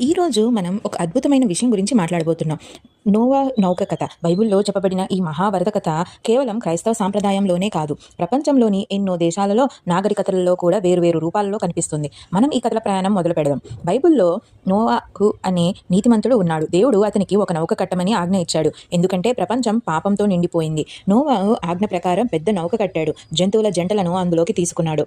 ఈరోజు మనం ఒక అద్భుతమైన విషయం గురించి మాట్లాడబోతున్నాం. నోవా నౌక కథ బైబిల్లో చెప్పబడిన ఈ మహావరద కథ కేవలం క్రైస్తవ సాంప్రదాయంలోనే కాదు ప్రపంచంలోని ఎన్నో దేశాలలో నాగరికతలలో కూడా వేరువేరు రూపాలలో కనిపిస్తుంది. మనం ఈ కథల ప్రయాణం మొదలు పెడదాం. బైబిల్లో నోవాకు అనే నీతిమంతుడు ఉన్నాడు. దేవుడు అతనికి ఒక నౌక కట్టమని ఆజ్ఞ ఇచ్చాడు. ఎందుకంటే ప్రపంచం పాపంతో నిండిపోయింది. నోవా ఆజ్ఞ ప్రకారం పెద్ద నౌక కట్టాడు. జంతువుల జంటలను అందులోకి తీసుకున్నాడు.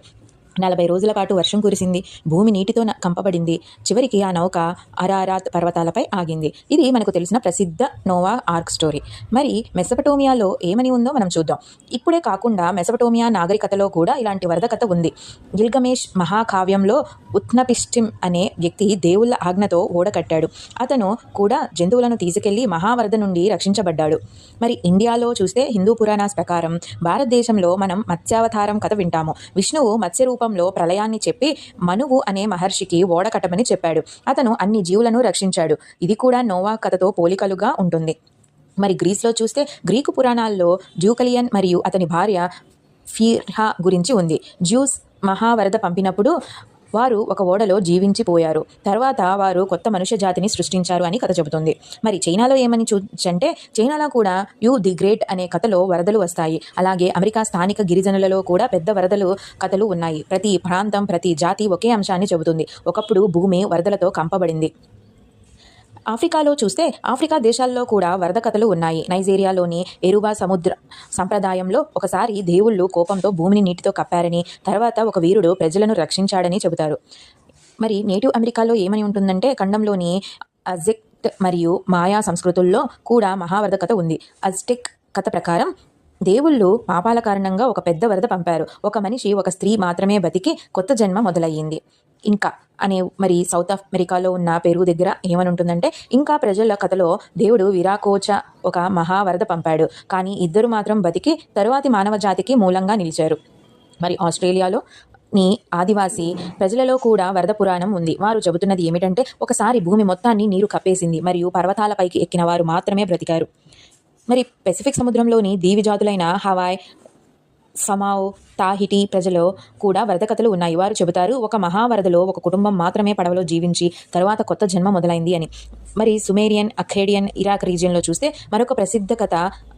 నలభై రోజుల పాటు వర్షం కురిసింది. భూమి నీటితో కంపబడింది. చివరికి ఆ నౌక అరారాత్ పర్వతాలపై ఆగింది. ఇది మనకు తెలిసిన ప్రసిద్ధ నోవా ఆర్క్ స్టోరీ. మరి మెసపటోమియాలో ఏమని ఉందో మనం చూద్దాం. ఇప్పుడే కాకుండా మెసపటోమియా నాగరికతలో కూడా ఇలాంటి వరద కథ ఉంది. గిల్గమేష్ మహాకావ్యంలో ఉత్నపిష్టిం అనే వ్యక్తి దేవుళ్ళ ఆజ్ఞతో ఓడకట్టాడు అతను కూడా జంతువులను తీసుకెళ్ళి మహావరద నుండి రక్షించబడ్డాడు. మరి ఇండియాలో చూస్తే హిందూ పురాణాస్ ప్రకారం భారతదేశంలో మనం మత్స్యావతారం కథ వింటాము. విష్ణువు మత్స్య రూపంలో ప్రళయాన్ని చెప్పి మనువు అనే మహర్షికి ఓడ కట్టమని చెప్పాడు. అతను అన్ని జీవులను రక్షించాడు. ఇది కూడా నోవా కథతో పోలికలుగా ఉంటుంది. మరి గ్రీస్లో చూస్తే గ్రీకు పురాణాల్లో డ్యూకలియన్ మరియు అతని భార్య ఫీర్హా గురించి ఉంది. జ్యూస్ మహావరద పంపినప్పుడు వారు ఒక ఓడలో జీవించిపోయారు. తర్వాత వారు కొత్త మనుష్య జాతిని సృష్టించారు అని కథ చెబుతుంది. మరి చైనాలో ఏమని చూచంటే చైనాలో కూడా యూ ది గ్రేట్ అనే కథలో వరదలు వస్తాయి. అలాగే అమెరికా స్థానిక గిరిజనులలో కూడా పెద్ద వరదలు కథలు ఉన్నాయి. ప్రతి ప్రాంతం ప్రతి జాతి ఒకే అంశాన్ని చెబుతుంది. ఒకప్పుడు భూమి వరదలతో కంపబడింది. ఆఫ్రికాలో చూస్తే ఆఫ్రికా దేశాల్లో కూడా వరద కథలు ఉన్నాయి. నైజీరియాలోని ఎరుబా సముద్ర సంప్రదాయంలో ఒకసారి దేవుళ్ళు కోపంతో భూమిని నీటితో కప్పారని తర్వాత ఒక వీరుడు ప్రజలను రక్షించాడని చెబుతారు. మరి నేటివ్ అమెరికాలో ఏమని ఉంటుందంటే ఖండంలోని అజెక్ట్ మరియు మాయా సంస్కృతుల్లో కూడా మహావరద కథ ఉంది. అజ్టెక్ కథ ప్రకారం దేవుళ్ళు పాపాల కారణంగా ఒక పెద్ద వరద పంపారు. ఒక మనిషి ఒక స్త్రీ మాత్రమే బతికి కొత్త జన్మ మొదలయ్యింది. ఇంకా అనే మరి సౌత్ అమెరికాలో ఉన్న పెరుగు దగ్గర ఏమని ఉంటుందంటే ఇంకా ప్రజల కథలో దేవుడు విరాకోచ ఒక మహావరద పంపాడు. కానీ ఇద్దరు మాత్రం బతికి తరువాతి మానవ జాతికి మూలంగా నిలిచారు. మరి ఆస్ట్రేలియాలో నీ ఆదివాసీ ప్రజలలో కూడా వరద పురాణం ఉంది. వారు చెబుతున్నది ఏమిటంటే ఒకసారి భూమి మొత్తాన్ని నీరు కప్పేసింది. మరియు పర్వతాలపైకి ఎక్కిన వారు మాత్రమే బ్రతికారు. మరి పెసిఫిక్ సముద్రంలోని దీవి జాతులైన హవాయ్ సమావ్ తాహిటి ప్రజలు కూడా వరద కథలు ఉన్నాయి. వారు చెబుతారు ఒక మహావరదలో ఒక కుటుంబం మాత్రమే పడవలో జీవించి తర్వాత కొత్త జన్మ మొదలైంది అని. మరి సుమేరియన్ అఖేడియన్ ఇరాక్ రీజియన్లో చూస్తే మరొక ప్రసిద్ధ కథ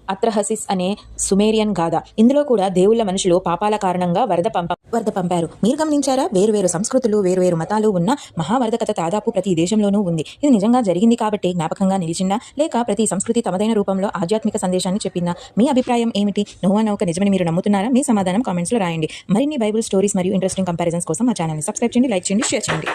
అత్రహసిస్ అనే సుమేరియన్ గాథ. ఇందులో కూడా దేవుళ్ళ మనుషులు పాపాల కారణంగా వరద పంప వరద పంపారు. మీరు గమనించారా? వేరువేరు సంస్కృతులు వేరువేరు మతాలు ఉన్న మహావరద కథ దాదాపు ప్రతి దేశంలోనూ ఉంది. ఇది నిజంగా జరిగింది కాబట్టి జ్ఞాపకంగా నిలిచిందా? లేక ప్రతి సంస్కృతి తమదైన రూపంలో ఆధ్యాత్మిక సందేశాన్ని చెప్పిందా? మీ అభిప్రాయం ఏమిటి? నోవా నౌక నిజమని మీరు నమ్ముతున్నారా? మీ సమాధానం కామెంట్స్లో రాయండి. మరిన్ని బైబుల్ స్టోరీస్ మరియు ఇంట్రెస్టింగ్ కంపారిజన్స్ కోసం మా ఛానల్ని సబ్స్క్రైబ్ చేయండి లైక్ చేయండి షేర్ చేయండి.